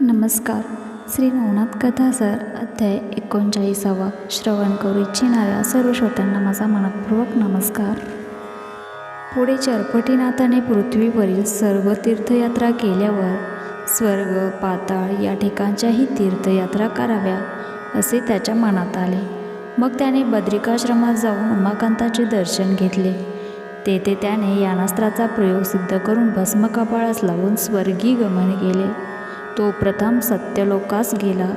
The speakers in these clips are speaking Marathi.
नमस्कार. श्री नवनाथ कथा सर अध्याय एकोणचाळीसावा. श्रवण करू इच्छिणाऱ्या सर्व श्रोत्यांना माझा मनपूर्वक नमस्कार. पुढे चरपटीनाथाने पृथ्वीवरील सर्व तीर्थयात्रा केल्यावर स्वर्ग पाताळ या ठिकाणच्याही तीर्थयात्रा कराव्या असे त्याच्या मनात आले. मग त्याने बद्रिकाश्रमात जाऊन उमाकांताचे दर्शन घेतले. तेथे त्याने यानास्त्राचा प्रयोग सिद्ध करून भस्म कपाळास लावून स्वर्गी गमन केले. तो प्रथम सत्यलोकास गेला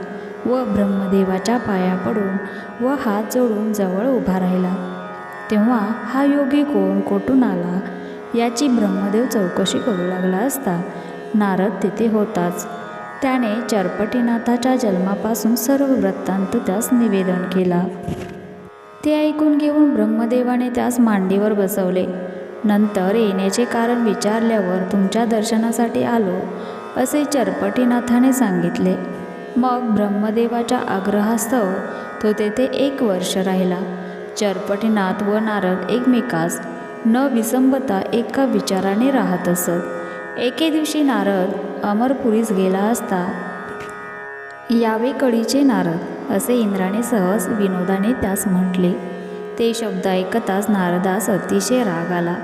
व ब्रह्मदेवाच्या पाया पडून व हात जोडून जवळ उभा राहिला. तेव्हा हा योगी कोण कोठून आला? याची ब्रह्मदेव चौकशी करू लागला असता नारद तिथे होताच. त्याने चरपटीनाथाच्या जन्मापासून सर्व वृत्तांत त्यास निवेदन केला. ते ऐकून घेऊन ब्रह्मदेवाने त्यास मांडीवर बसवले. नंतर येण्याचे कारण विचारल्यावर तुमच्या दर्शनासाठी आलो असे चरपटीनाथाने सांगितले. मग ब्रह्मदेवाच्या आग्रहास्तव तो तेथे एक वर्ष राहिला. चरपटीनाथ व नारद एकमेकास न विसंबता एका विचाराने राहत असत. एके दिवशी नारद अमरपुरीस गेला असता यावे कळीचे नारद असे इंद्राने सहज विनोदाने त्यास म्हटले. ते शब्द ऐकताच नारदास अतिशय राग आला.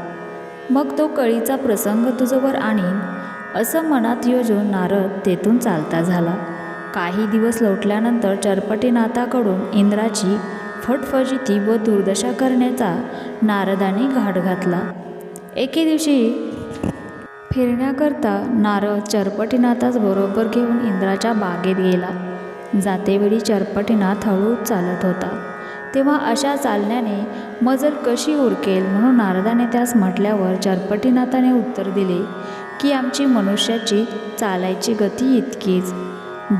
मग तो कळीचा प्रसंग तुझवर आणीन. असं मनात योजून नारद तेथून चालता झाला. काही दिवस लोटल्यानंतर चरपटीनाथाकडून इंद्राची फटफजिती व दुर्दशा करण्याचा नारदाने घाट घातला. एके दिवशी फिरण्याकरता नारद चरपटीनाथास बरोबर घेऊन इंद्राच्या बागेत गेला. जातेवेळी चरपटीनाथ हळू चालत होता. तेव्हा अशा चालण्याने मजल कशी उरकेल म्हणून नारदाने त्यास म्हटल्यावर चरपटीनाथाने उत्तर दिले की आमची मनुष्याची चालायची गती इतकीच.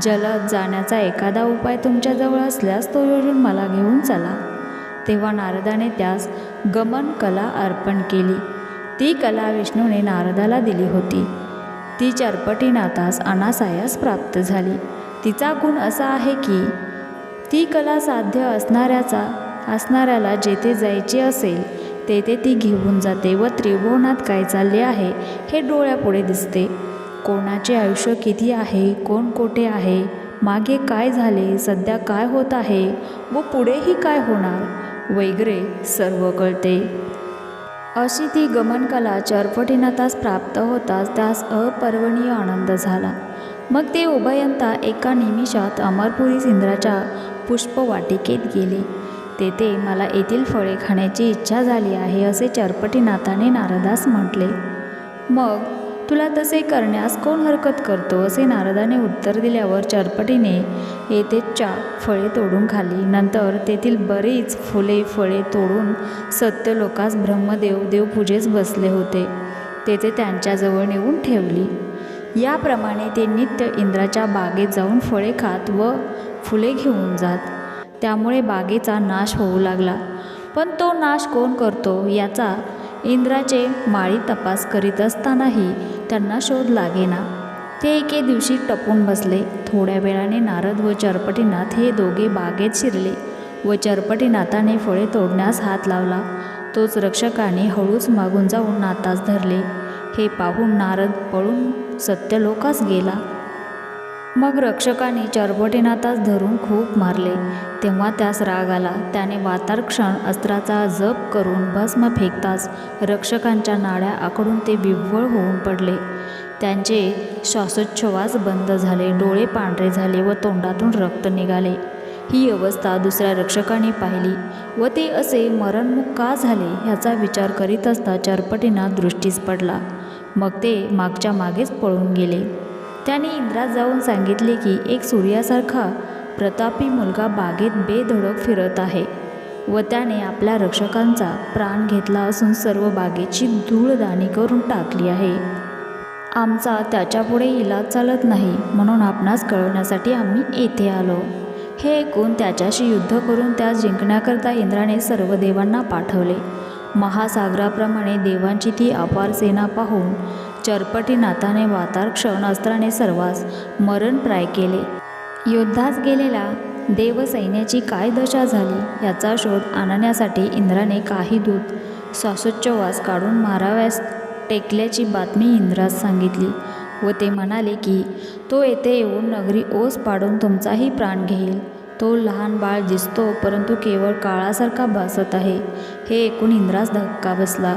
जलद जाण्याचा एखादा उपाय तुमच्याजवळ असल्यास तो योजून मला घेऊन चला. तेव्हा नारदाने त्यास गमन कला अर्पण केली. ती कला विष्णूने नारदाला दिली होती. ती चरपटीनाथास अनासायास प्राप्त झाली. तिचा गुण असा आहे की ती कला साध्य असणाऱ्याचा असणाऱ्याला जेथे जायचे असेल तेथे ती घेऊन जाते व त्रिभुवनात काय चालले आहे हे डोळ्यापुढे दिसते. कोणाचे आयुष्य किती आहे कोण कोठे आहे मागे काय झाले सध्या काय होत आहे व पुढेही काय होणार वगैरे सर्व कळते. अशी ती गमनकला चरपटीनाथास प्राप्त होताच त्यास अपर्वणीय आनंद झाला. मग ते उभयंता एका निमिषात अमरपुरी सिंद्राच्या पुष्पवाटिकेत गेले. तेथे मला येथील फळे खाण्याची इच्छा झाली आहे असे चरपटीनाथाने नारदास म्हटले. मग तुला तसे करण्यास कोण हरकत करतो? असे नारदाने उत्तर दिल्यावर चरपटीने येथेच्या फळे तोडून खाली. नंतर तेथील बरीच फुले फळे तोडून सत्यलोकास ब्रह्मदेव देवपूजेस बसले होते. तेथे त्यांच्याजवळ नेऊन ठेवली. याप्रमाणे ते नित्य इंद्राच्या बागेत जाऊन फळे खात व फुले घेऊन जात. त्यामुळे बागेचा नाश होऊ लागला. पण तो नाश कोण करतो याचा इंद्राचे माळी तपास करीत असतानाही त्यांना शोध लागेना. ते एके दिवशी टपून बसले. थोड्या वेळाने नारद व चरपटीनाथ हे दोघे बागेत शिरले व चरपटीनाथाने फळे तोडण्यास हात लावला. तोच रक्षकाने हळूच मागून जाऊन नातास धरले. हे पाहून नारद पळून सत्यलोकास गेला. मग रक्षकाने चरपटीनाथास धरून खूप मारले. तेव्हा त्यास राग आला. त्याने वातारक्षण अस्त्राचा जप करून भस्म फेकताच रक्षकांच्या नाड्या आकडून ते विव्वळ होऊन पडले. त्यांचे श्वासोच्छवास बंद झाले डोळे पांढरे झाले व तोंडातून रक्त निघाले. ही अवस्था दुसऱ्या रक्षकाने पाहिली व ते असे मरणमुख का झाले ह्याचा विचार करीत असता चरपटीना दृष्टीस पडला. मग ते मागच्या मागेच पळून गेले. त्याने इंद्रात जाऊन सांगितले की एक सूर्यासारखा प्रतापी मुलगा बागेत बेधडक फिरत आहे व त्याने आपल्या रक्षकांचा प्राण घेतला असून सर्व बागेची धूळदाणी करून टाकली आहे. आमचा त्याच्यापुढे इलाज चालत नाही म्हणून आपणास कळवण्यासाठी आम्ही येथे आलो. हे ऐकून त्याच्याशी युद्ध करून त्यास जिंकण्याकरता इंद्राने सर्व देवांना पाठवले. महासागराप्रमाणे देवांची ती अपार सेना पाहून चरपटीनाथाने वातार क्षण अस्त्राने मरण मरणप्राय केले. युद्धास गेलेला देवसैन्याची काय दशा झाली याचा शोध आणण्यासाठी इंद्राने काही दूत श्वासोच्छवास काढून माराव्यास टेकल्याची बातमी इंद्रास सांगितली व ते म्हणाले की तो येथे येऊन नगरी ओस पाडून तुमचाही प्राण घेईल. तो लहान बाळ दिसतो परंतु केवळ काळासारखा भासत आहे. हे ऐकून इंद्रास धक्का बसला.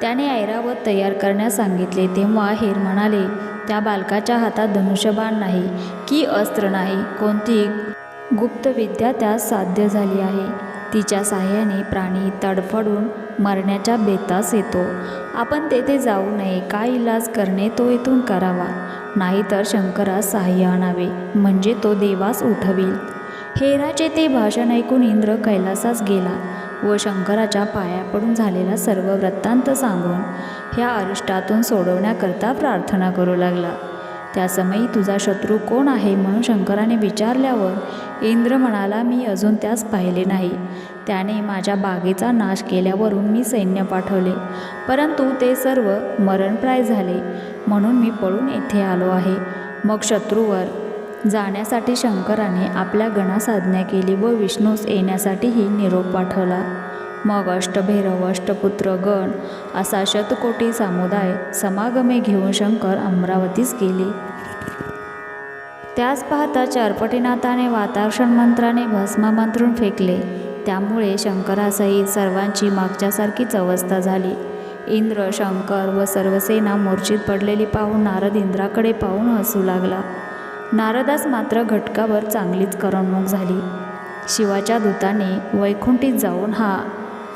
त्याने ऐरावत तयार करण्यास सांगितले तेव्हा हेर म्हणाले त्या बालकाच्या हातात धनुष्यबाण नाही की अस्त्र नाही कोणती गुप्तविद्या त्यास साध्य झाली आहे. तिच्या साह्याने प्राणी तडफडून मरण्याच्या बेतास येतो. आपण तेथे जाऊ नये काय इलाज करणे तो इथून करावा. नाहीतर शंकरास साह्य आणावे म्हणजे तो देवास उठवील. हेराचे ते भाषण ऐकून इंद्र कैलासास गेला व शंकराच्या पाया पडून झालेला सर्व वृत्तांत सांगून ह्या अरिष्टातून सोडवण्याकरता प्रार्थना करू लागला. त्यासमयी तुझा शत्रू कोण आहे म्हणून शंकराने विचारल्यावर इंद्र म्हणाला मी अजून त्यास पाहिले नाही. त्याने माझ्या बागेचा नाश केल्यावरून मी सैन्य पाठवले. परंतु ते सर्व मरणप्राय झाले. म्हणून मी पळून येथे आलो आहे. मग शत्रूवर जाण्यासाठी शंकराने आपल्या गणासाधना केली व विष्णूस येण्यासाठीही निरोप पाठवला. मग अष्टभैरव अष्टपुत्र गण असा शतकोटी समुदाय समागमे घेऊन शंकर अमरावतीस गेले. त्यास पाहता चारपटीनाथाने वाताक्षण मंत्राने भस्म मंत्रून फेकले. त्यामुळे शंकरासहित सर्वांची मागच्यासारखीच अवस्था झाली. इंद्र शंकर व सर्वसेना मोर्चीत पडलेली पाहून नारद इंद्राकडे पाहून हसू लागला. नारदास मात्र घटकावर चांगलीच करमणूक झाली. शिवाच्या दूताने वैकुंठीत जाऊन हा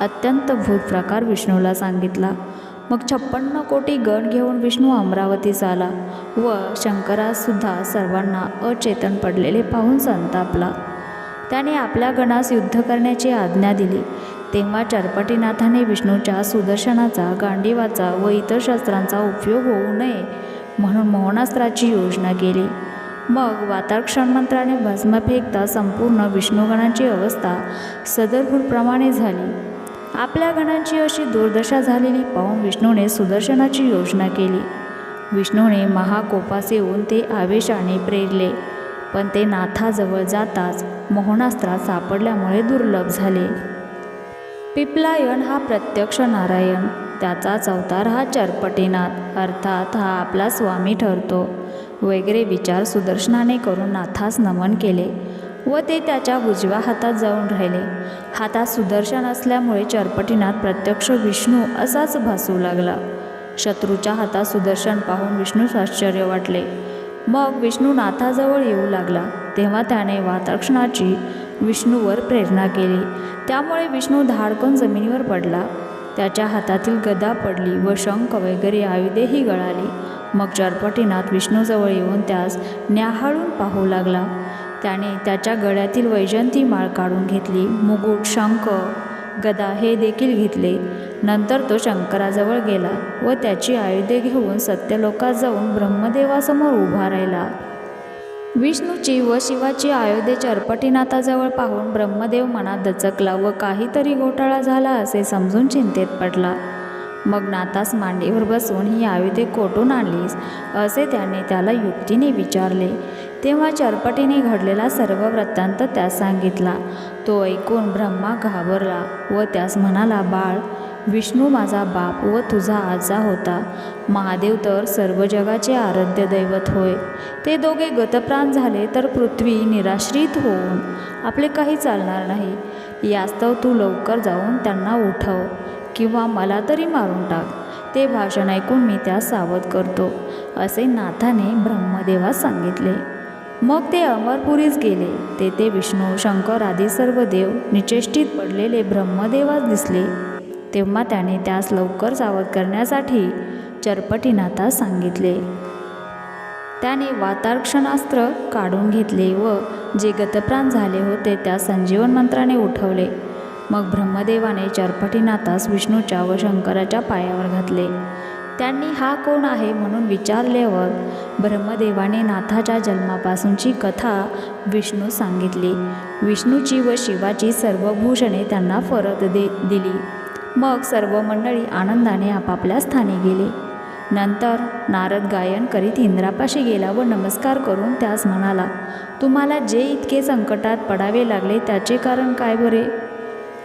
अत्यंत भूत प्रकार विष्णूला सांगितला. मग छप्पन्न कोटी गण घेऊन विष्णू अमरावतीस आला व शंकरासुद्धा सर्वांना अचेतन पडलेले पाहून संतापला. त्याने आपल्या गणास युद्ध करण्याची आज्ञा दिली. तेव्हा चरपटीनाथाने विष्णूच्या सुदर्शनाचा गांडीवाचा व इतर शस्त्रांचा उपयोग होऊ नये म्हणून मोहनास्त्राची योजना केली. मग वातारक्षण मंत्राने भस्म फेकता संपूर्ण विष्णुगणांची अवस्था सदरभूरप्रमाणे झाली. आपल्या गणांची अशी दुर्दशा झालेली पाहून विष्णूने सुदर्शनाची योजना केली. विष्णूने महाकोपास येऊन ते आवेशाने प्रेरले पण ते नाथाजवळ जाताच मोहनास्त्रात सापडल्यामुळे दुर्लभ झाले. पिपलायन हा प्रत्यक्ष नारायण. त्याचाच अवतार हा चरपटीनाथ अर्थात हा आपला स्वामी ठरतो. वगैरे विचार सुदर्शनाने करून नाथास नमन केले व ते त्याच्या उजव्या हातात जाऊन राहिले. हातात सुदर्शन असल्यामुळे चरपटीनाथ प्रत्यक्ष विष्णू असाच भासू लागला. शत्रूच्या हातात सुदर्शन पाहून विष्णूस आश्चर्य वाटले. मग विष्णू नाथाजवळ येऊ लागला. तेव्हा त्याने वाताक्षणाची विष्णूवर प्रेरणा केली. त्यामुळे विष्णू धाडकन जमिनीवर पडला. त्याच्या हातातील गदा पडली व शंख वगैरे आयुधेही गळाली. मग चरपटीनाथ विष्णूजवळ येऊन त्यास न्याहाळून पाहू लागला. त्याने त्याच्या गळ्यातील वैजंती माळ काढून घेतली. मुकुट शंख गदा हे देखील घेतले. नंतर तो शंकराजवळ गेला व त्याची आयुधे घेऊन सत्यलोकात जाऊन ब्रह्मदेवासमोर उभा राहिला. विष्णूची व शिवाची आयुधे चरपटीनाथाजवळ पाहून ब्रह्मदेव मनात दचकला व काहीतरी घोटाळा झाला असे समजून चिंतेत पडला. मग नाथास मांडीवर बसून ही आयुधे कोठून आणलीस? असे त्याने त्याला युक्तीने विचारले. तेव्हा चरपटीने घडलेला सर्व वृत्तांत त्यास सांगितला. तो ऐकून ब्रह्मा घाबरला व त्यास म्हणाला बाळ विष्णू माझा बाप व तुझा आजा होता. महादेव तर सर्व जगाचे आराध्य दैवत होय. ते दोघे गतप्राण झाले तर पृथ्वी निराश्रित होऊन आपले काही चालणार नाही. यास्तव तू लवकर जाऊन त्यांना उठव किंवा मला तरी मारून टाक. ते भाषण ऐकून मी त्यास सावध करतो असे नाथाने ब्रह्मदेवास सांगितले. मग ते अमरपुरीस गेले. तेथे विष्णू शंकर आदी सर्व देव निचेष्टीत पडलेले ब्रह्मदेवास दिसले. तेव्हा त्याने त्यास लवकर सावध करण्यासाठी चरपटीनाथास सांगितले. त्याने वातार्क्षणास्त्र काढून घेतले व जे गतप्राण झाले होते त्या संजीवन मंत्राने उठवले. मग ब्रह्मदेवाने चरपटीनाथास विष्णूच्या व शंकराच्या पायावर घातले. त्यांनी हा कोण आहे? म्हणून विचारल्यावर ब्रह्मदेवाने नाथाच्या जन्मापासूनची कथा विष्णू सांगितली. विष्णूची व शिवाची सर्व भूषणे त्यांना परत दे दिली. मग सर्व मंडळी आनंदाने आपापल्या स्थानी गेले. नंतर नारद गायन करीत इंद्रापाशी गेला व नमस्कार करून त्यास म्हणाला तुम्हाला जे इतके संकटात पडावे लागले त्याचे कारण काय बरे?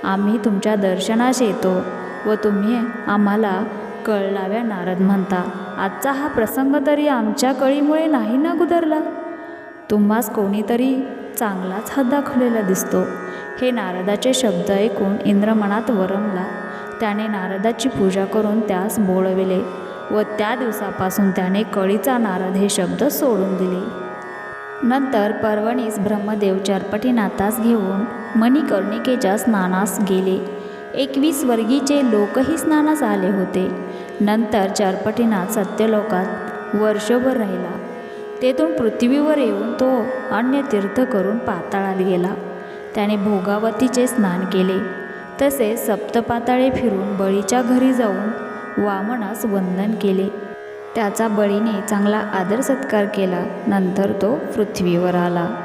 आम्ही तुमच्या दर्शनास येतो व तुम्ही आम्हाला कळलाव्या नारद म्हणता आजचा हा प्रसंग तरी आमच्या कळीमुळे नाही ना गुदरला? तुम्हास कोणीतरी चांगलाच हद्दाखलेला दाखवलेला दिसतो. हे नारदाचे शब्द ऐकून इंद्र मनात वरमला त्याने नारदाची पूजा करून त्यास बोळविले व त्या दिवसापासून त्याने कळीचा नारद हे शब्द सोडून दिले. नंतर पर्वणीस ब्रह्मदेव चरपटीनाथास घेऊन मणिकर्णिकेच्या स्नानास गेले. एकवीस वर्गीचे लोकही स्नानास आले होते. नंतर चरपटीनाथ सत्यलोकात वर्षभर राहिला. तेथून पृथ्वीवर येऊन तो अन्य तीर्थ करून पाताळात गेला. त्याने भोगावतीचे स्नान केले. तसेच सप्तपाताळे फिरून बळीच्या घरी जाऊन वामनास वंदन केले. त्याचा बळीने चांगला आदर सत्कार केला. नंतर तो पृथ्वीवर आला.